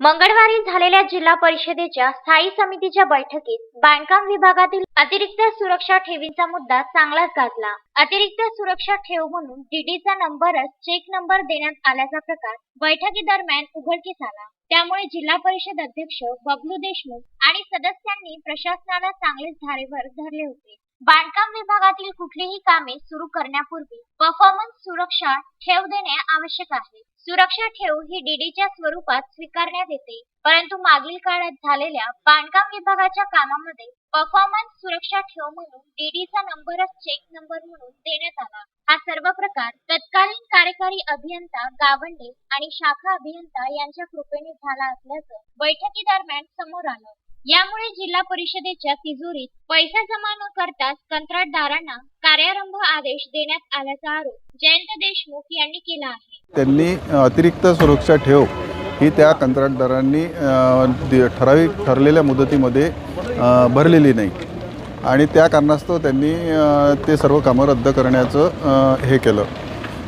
मंगळवारी झालेल्या जिल्हा परिषदेच्या स्थायी समितीच्या बैठकीत बांधकाम विभागातील अतिरिक्त सुरक्षा ठेवींचा मुद्दा चांगलाच गाजला अतिरिक्त सुरक्षा ठेव म्हणून डीडीचा नंबरच चेक नंबर देण्यात आल्याचा प्रकार बैठकीदरम्यान उघडकीस आला. त्यामुळे जिल्हा परिषद अध्यक्ष बबलू देशमुख आणि सदस्यांनी प्रशासनाला चांगलेच धारेवर धरले होते. बांधकाम विभागातील कुठलीही कामे सुरू करण्यापूर्वी परफॉर्मन्स सुरक्षा ठेव देणे आवश्यक आहे. सुरक्षा ठेव ही डीडीच्या स्वरूपात स्वीकारण्यात येते परंतु मागील काळात झालेल्या बांधकाम विभागाच्या कामामध्ये परफॉर्मन्स सुरक्षा ठेव म्हणून डीडीचा नंबरच चेक नंबर म्हणून देण्यात आला. हा सर्व प्रकार तत्कालीन कार्यकारी अभियंता गावंडे आणि शाखा अभियंता यांच्या कृपेने झाला असल्याचं बैठकीदरम्यान समोर आलं. यामुळे जिल्हा परिषदेच्या तिजोरीत पैसा जमा न करताच कंत्राटदारांना कार्यारंभ आदेश देण्यात आल्याचा आरोप जयंत देशमुख यांनी केला आहे. त्यांनी अतिरिक्त सुरक्षा ठेव ही त्या कंत्राटदारांनी दि- ठराविक ठरलेल्या मुदतीमध्ये भरलेली नाही. आणि त्या कारणास्तव त्यांनी ते सर्व कामं रद्द करण्याचं हे केलं.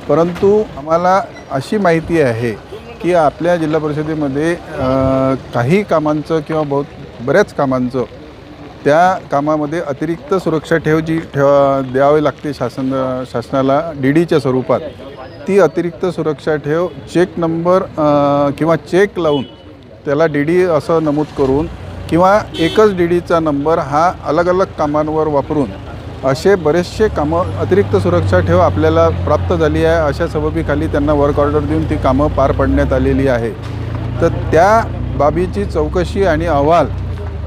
परंतु आम्हाला अशी माहिती आहे की आपल्या जिल्हा परिषदेमध्ये काही कामांचं किंवा बहुत बऱ्याच कामांचं. त्या कामामध्ये अतिरिक्त सुरक्षा ठेव जी ठेवा द्यावी लागते शासन शासनाला डी डीच्या स्वरूपात ती अतिरिक्त सुरक्षा ठेव चेक नंबर किंवा चेक लावून त्याला डी डी असं नमूद करून किंवा एकच डी डीचा नंबर हा अलग अलग कामांवर वापरून असे बरेचसे कामं अतिरिक्त सुरक्षा ठेव आपल्याला प्राप्त झाली आहे. अशा सबबीखाली त्यांना वर्क ऑर्डर देऊन ती कामं पार पाडण्यात आलेली आहे. तर त्या बाबीची चौकशी आणि अहवाल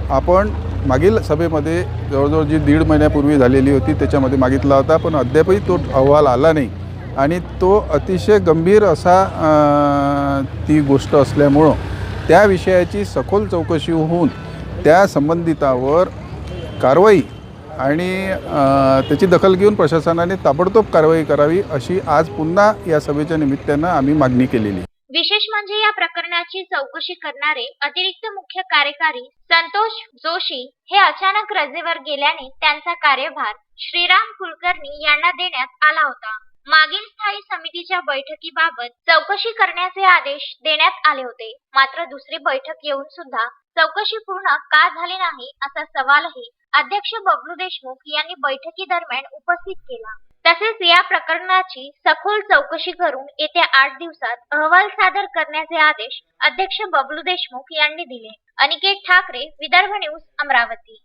आपण मागील सभेमध्ये जवळजवळ जी दीड महिन्यापूर्वी झालेली होती त्याच्यामध्ये मागितला होता पण अद्यापही तो अहवाल आला नाही. आणि तो अतिशय गंभीर असा ती गोष्ट असल्यामुळं त्या विषयाची सखोल चौकशी होऊन त्या संबंधितावर कारवाई आणि त्याची दखल घेऊन प्रशासनाने ताबडतोब कारवाई करावी अशी आज पुन्हा या सभेच्या निमित्तानं आम्ही मागणी केलेली विशेष म्हणजे या प्रकरणाची चौकशी करणारे अतिरिक्त मुख्य कार्यकारी संतोष जोशी हे अचानक रजेवर गेल्याने त्यांचा कार्यभार श्रीराम कुलकर्णी यांना देण्यात आला होता. मागील स्थायी समितीच्या बैठकीबाबत चौकशी करण्याचे आदेश देण्यात आले होते. मात्र दुसरी बैठक येऊन सुद्धा चौकशी पूर्ण का झाली नाही असा सवालही अध्यक्ष बबलू देशमुख यांनी बैठकीदरम्यान उपस्थित केला. तसेच या प्रकरणाची सखोल चौकशी करून येत्या आठ दिवसात अहवाल सादर करण्याचे आदेश अध्यक्ष बबलू देशमुख यांनी दिले. अनिकेत ठाकरे विदर्भ न्यूज अमरावती.